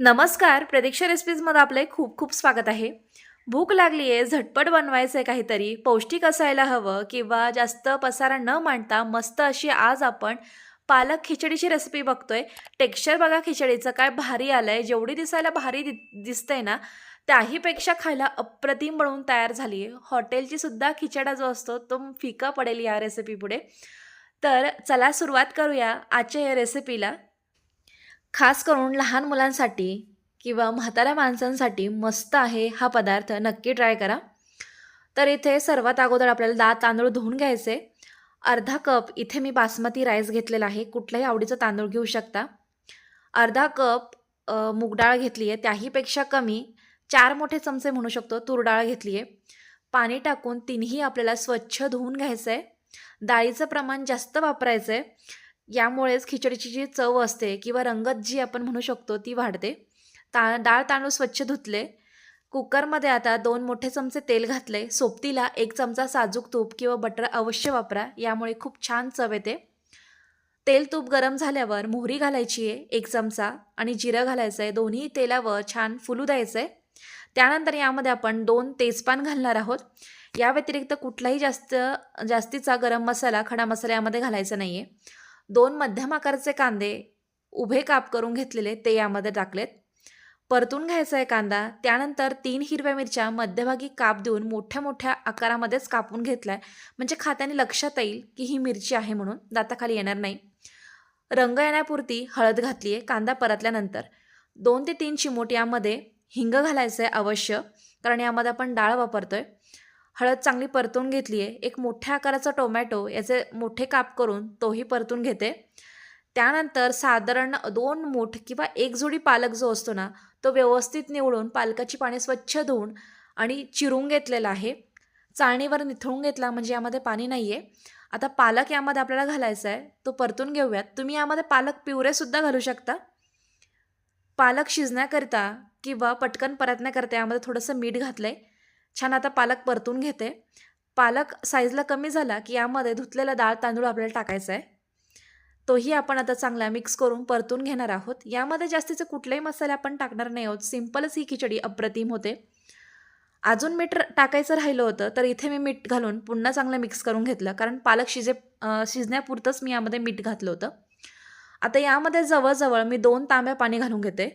नमस्कार प्रतीक्षा रेसिपीजमध्ये आपले खूप खूप स्वागत आहे. भूक लागली आहे झटपट बनवायचं आहे काहीतरी पौष्टिक असायला हवं किंवा जास्त पसारा न मांडता मस्त अशी आज आपण पालक खिचडीची रेसिपी बघतोय. टेक्स्चर बघा खिचडीचं काय भारी आलं आहे जेवढी दिसायला भारी दि दिसतंय ना त्याहीपेक्षा खायला अप्रतिम बनवून तयार झाली आहे हॉटेलची सुद्धा खिचडा जो असतो तो फिका पडेल या रेसिपी पुढे. तर चला सुरुवात करूया आजच्या या रेसिपीला खास करून लहान मुलांसाठी किंवा म्हाताऱ्या माणसांसाठी मस्त आहे हा पदार्थ. नक्की ट्राय करा. तर इथे सर्वात अगोदर आपल्याला दाळ तांदूळ धुवून घ्यायचे. अर्धा कप इथे मी बासमती राईस घेतलेला आहे. कुठल्याही आवडीचं तांदूळ घेऊ शकता. अर्धा कप अ, मूग डाळ घेतली आहे. त्याहीपेक्षा कमी चार मोठे चमचे म्हणू शकतो तूरडाळ घेतली आहे. पाणी टाकून तिन्ही आपल्याला स्वच्छ धुवून घ्यायचं आहे डाळीचं प्रमाण जास्त वापरायचं आहे यामुळेच खिचडीची जी चव असते किंवा रंगत जी आपण म्हणू शकतो ती वाढते. ता डाळ तांदूळ स्वच्छ धुतले. कुकरमध्ये आता दोन मोठे चमचे तेल घातले. सोबतीला एक चमचा साजूक तूप किंवा बटर अवश्य वापरा. यामुळे खूप छान चव येते. तेल तूप गरम झाल्यावर मोहरी घालायची आहे एक चमचा आणि जिरं घालायचं आहे दोन्ही तेलावर छान फुलू द्यायचं आहे त्यानंतर यामध्ये आपण दोन तेजपान घालणार आहोत. या व्यतिरिक्त कुठलाही जास्त जास्तीचा गरम मसाला खडा मसाला यामध्ये घालायचा नाही आहे दोन मध्यम आकाराचे कांदे उभे काप करून घेतलेले ते यामध्ये टाकलेत. परतून घ्यायचा आहे कांदा त्यानंतर तीन हिरव्या मिरच्या मध्यभागी काप देऊन मोठ्या मोठ्या आकारामध्येच कापून घेतला आहे म्हणजे खात्याने लक्षात येईल की ही मिरची आहे म्हणून दाताखाली येणार नाही. रंग येण्यापुरती हळद घातली आहे कांदा परतल्यानंतर. दोन ते तीन चिमूट यामध्ये हिंग घालायचं आहे अवश्य कारण यामध्ये आपण डाळ वापरतो आहे हळद चांगली परतून घेतली आहे एक मोठ्या आकाराचा टोमॅटो याचे मोठे काप करून तोही परतून घेते. त्यानंतर साधारण दोन मूठ किंवा एक जोडी पालक जो असतो ना तो व्यवस्थित निवडून पालकाची पाणी स्वच्छ धुवून आणि चिरून घेतलेला आहे. चाळणीवर निथळून घेतला म्हणजे यामध्ये पाणी नाही आहे आता पालक यामध्ये आपल्याला घालायचा आहे तो परतून घेऊयात. तुम्ही यामध्ये पालक पिवरेसुद्धा घालू शकता. पालक शिजण्याकरिता किंवा पटकन परतण्याकरता यामध्ये थोडंसं मीठ घातलं आहे छान आता पालक परतून घेते. पालक साईजला कमी झाला की यामध्ये धुतलेला डाळ तांदूळ आपल्याला टाकायचा आहे. तोही आपण आता चांगला मिक्स करून परतून घेणार आहोत. यामध्ये जास्तीचे कुठलेही मसाले आपण टाकणार नाही आहोत. सिम्पलच ही खिचडी अप्रतिम होते. अजून मीठ टाकायचं राहिलं होतं तर इथे मी मीठ घालून पुन्हा चांगलं मिक्स करून घेतलं. कारण पालक शिजे शिजण्यापुरतंच मी यामध्ये मीठ घातलं होतं. आता यामध्ये जवळजवळ मी दोन तांब्या पाणी घालून घेते.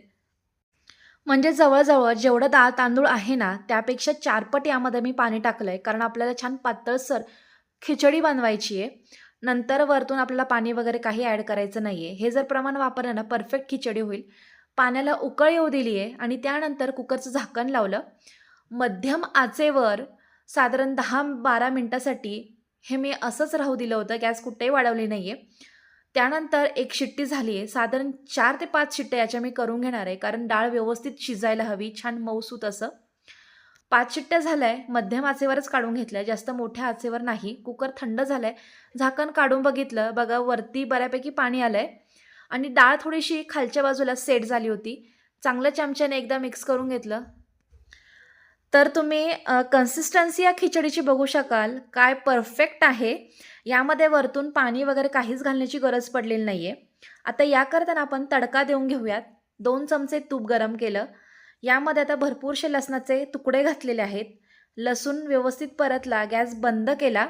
म्हणजे जवळजवळ जेवढं डाळ तांदूळ आहे ना त्यापेक्षा चारपट यामध्ये मी पाणी टाकलं आहे कारण आपल्याला छान पातळसर खिचडी बनवायची आहे. नंतर वरतून आपल्याला पाणी वगैरे काही ॲड करायचं नाही आहे हे जर प्रमाण वापरलं ना परफेक्ट खिचडी होईल. पाण्याला उकळ येऊ दिली आहे आणि त्यानंतर कुकरचं झाकण लावलं. मध्यम आचेवर साधारण दहा बारा मिनटासाठी हे मी असंच राहू दिलं होतं गॅस कुठेही वाढवली नाही आहे त्यानंतर एक शिट्टी झाली आहे. साधारण चार ते पाच शिट्ट्या याच्या मी करून घेणार आहे. कारण डाळ व्यवस्थित शिजायला हवी. छान मऊसूत असं. पाच शिट्ट्या झाल्या आहे मध्यम आचेवरच काढून घेतल्या जास्त मोठ्या आचेवर नाही. कुकर थंड झालं आहे झाकण काढून बघितलं. बघा वरती बऱ्यापैकी पाणी आलं आहे आणि डाळ थोडीशी खालच्या बाजूला सेट झाली होती. चांगल्या चमच्याने एकदा मिक्स करून घेतलं. तर तुम्ही कन्सिस्टन्सी या खिचडीची बघू शकाल. काय परफेक्ट आहे. यामध्ये वरतून पाणी वगैरे काहीच घालण्याची गरज पडलेली नाही आहे आता याकरता आपण तडका देऊन घेऊयात. दोन चमचे तूप गरम केलं. यामध्ये आता भरपूरसे लसणाचे तुकडे घातलेले आहेत. लसूण व्यवस्थित परतला गॅस बंद केला.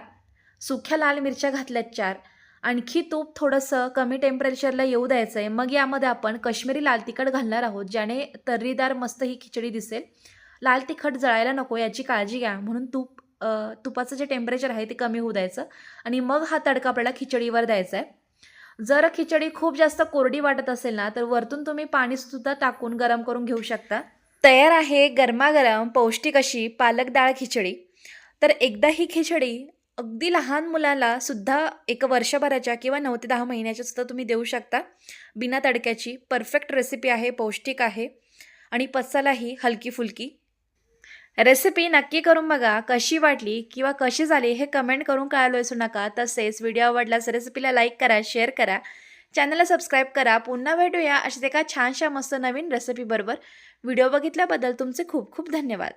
सुख्या लाल मिरच्या घातल्यात चार. आणखी तूप थोडंसं कमी टेम्परेचरला येऊ द्यायचं आहे मग यामध्ये आपण कश्मीरी लाल तिखट घालणार आहोत ज्याने तर्रीदार मस्त ही खिचडी दिसेल. लाल तिखट जळायला नको याची काळजी घ्या. म्हणून तूप तुपाचं जे टेम्परेचर आहे ते कमी होऊ द्यायचं. आणि मग हा तडका आपल्याला खिचडीवर द्यायचा आहे. जर खिचडी खूप जास्त कोरडी वाटत असेल ना तर वरतून तुम्ही पाणीसुद्धा टाकून गरम करून घेऊ शकता. तयार आहे गरमागरम पौष्टिक अशी पालक डाळ खिचडी. तर एकदा ही खिचडी अगदी लहान मुलाला सुद्धा एक वर्षभराच्या किंवा नऊ ते दहा महिन्याच्या सुद्धा तुम्ही देऊ शकता. बिना तडक्याची परफेक्ट रेसिपी आहे पौष्टिक आहे. आणि पचायलाही हलकी फुलकी रेसिपी नक्की करून बघा कशी वाटली किंवा कशी झाली हे कमेंट करून कळायला विसरू नका. तसेच व्हिडिओ आवडल्यास रेसिपीला लाईक करा शेअर करा. चॅनलला सबस्क्राईब करा. पुन्हा भेटूया अशाच एका छानशा मस्त नवीन रेसिपीबरोबर व्हिडिओ बघितल्याबद्दल तुमचे खूप खूप धन्यवाद.